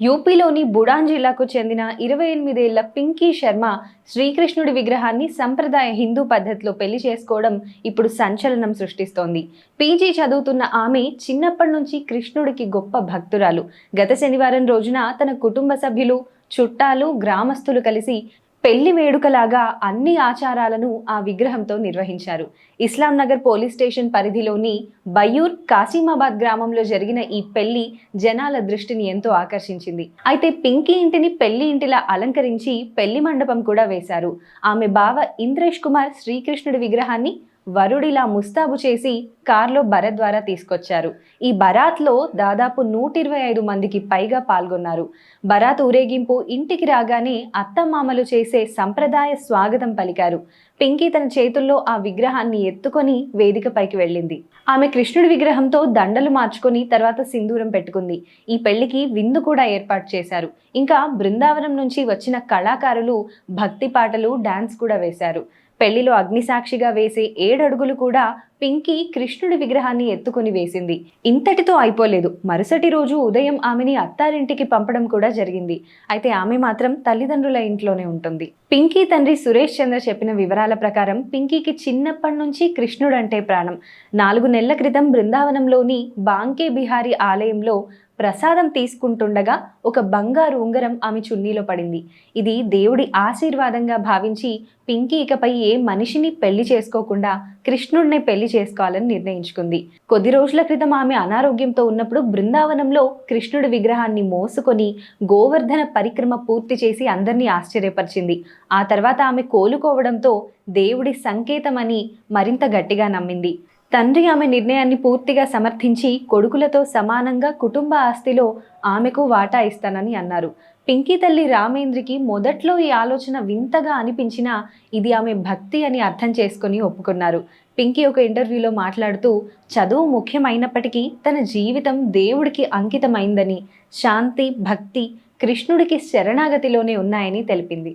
యూపీలోని బుడాన్ జిల్లాకు చెందిన ఇరవై ఎనిమిదేళ్ళ పింకీ శర్మ శ్రీకృష్ణుడి విగ్రహాన్ని సంప్రదాయ హిందూ పద్ధతిలో పెళ్ళి చేసుకోవడం ఇప్పుడు సంచలనం సృష్టిస్తోంది. పీజీ చదువుతున్న ఆమె చిన్నప్పటి నుంచి కృష్ణుడికి గొప్ప భక్తురాలు. గత శనివారం రోజున తన కుటుంబ సభ్యులు చుట్టాలు గ్రామస్తులు కలిసి పెళ్ళి వేడుకలాగా అన్ని ఆచారాలను ఆ విగ్రహంతో నిర్వహించారు. ఇస్లాం నగర్ పోలీస్ స్టేషన్ పరిధిలోని బయ్యూర్ కాసిమాబాద్ గ్రామంలో జరిగిన ఈ పెళ్ళి జనాల దృష్టిని ఎంతో ఆకర్షించింది. అయితే పింకీ ఇంటిని పెళ్ళి ఇంటిలా అలంకరించి పెళ్ళి మండపం కూడా వేశారు. ఆమె బావ ఇంద్రేష్ కుమార్ శ్రీకృష్ణుడి విగ్రహాన్ని వరుడిలా ముస్తాబు చేసి కార్లో బర ద్వారా తీసుకొచ్చారు. ఈ బరాత్లో దాదాపు నూట ఇరవై ఐదు మందికి పైగా పాల్గొన్నారు. బరాత్ ఊరేగింపు ఇంటికి రాగానే అత్తమామలు చేసే సంప్రదాయ స్వాగతం పలికారు. పింకీ తన చేతుల్లో ఆ విగ్రహాన్ని ఎత్తుకొని వేదికపైకి వెళ్ళింది. ఆమె కృష్ణుడి విగ్రహంతో దండలు మార్చుకొని తర్వాత సింధూరం పెట్టుకుంది. ఈ పెళ్ళికి విందు కూడా ఏర్పాటు చేశారు. ఇంకా బృందావనం నుంచి వచ్చిన కళాకారులు భక్తి పాటలు డాన్స్ కూడా వేశారు. పెళ్ళిలో అగ్నిసాక్షిగా వేసే ఏడడుగులు కూడా పింకీ కృష్ణుడి విగ్రహాన్ని ఎత్తుకుని వేసింది. ఇంతటితో అయిపోలేదు. మరుసటి రోజు ఉదయం ఆమెని అత్తారింటికి పంపడం కూడా జరిగింది. అయితే ఆమె మాత్రం తల్లిదండ్రుల ఇంట్లోనే ఉంటుంది. పింకీ తండ్రి సురేష్ చంద్ర చెప్పిన వివరాల ప్రకారం పింకీకి చిన్నప్పటి నుంచి కృష్ణుడు అంటే ప్రాణం. నాలుగు నెలల క్రితం బృందావనంలోని బాంకే బిహారీ ఆలయంలో ప్రసాదం తీసుకుంటుండగా ఒక బంగారు ఉంగరం ఆమె చున్నీలో పడింది. ఇది దేవుడి ఆశీర్వాదంగా భావించి పింకీ ఇకపై ఏ మనిషిని పెళ్ళి చేసుకోకుండా కృష్ణుడిని పెళ్ళి చేసుకోవాలని నిర్ణయించుకుంది. కొద్ది రోజుల క్రితం ఆమె అనారోగ్యంతో ఉన్నప్పుడు బృందావనంలో కృష్ణుడి విగ్రహాన్ని మోసుకొని గోవర్ధన పరిక్రమ పూర్తి చేసి అందరినీ ఆశ్చర్యపరిచింది. ఆ తర్వాత ఆమె కోలుకోవడంతో దేవుడి సంకేతమని మరింత గట్టిగా నమ్మింది. తండ్రి ఆమె నిర్ణయాన్ని పూర్తిగా సమర్థించి కొడుకులతో సమానంగా కుటుంబ ఆస్తిలో ఆమెకు వాటా ఇస్తానని అన్నారు. పింకీ తల్లి రామేంద్రికి మొదట్లో ఈ ఆలోచన వింతగా అనిపించినా ఇది ఆమె భక్తి అని అర్థం చేసుకొని ఒప్పుకున్నారు. పింకీ ఒక ఇంటర్వ్యూలో మాట్లాడుతూ చదువు ముఖ్యమైనప్పటికీ తన జీవితం దేవుడికి అంకితమైందని శాంతి భక్తి కృష్ణుడికి శరణాగతిలోనే ఉన్నాయని తెలిపింది.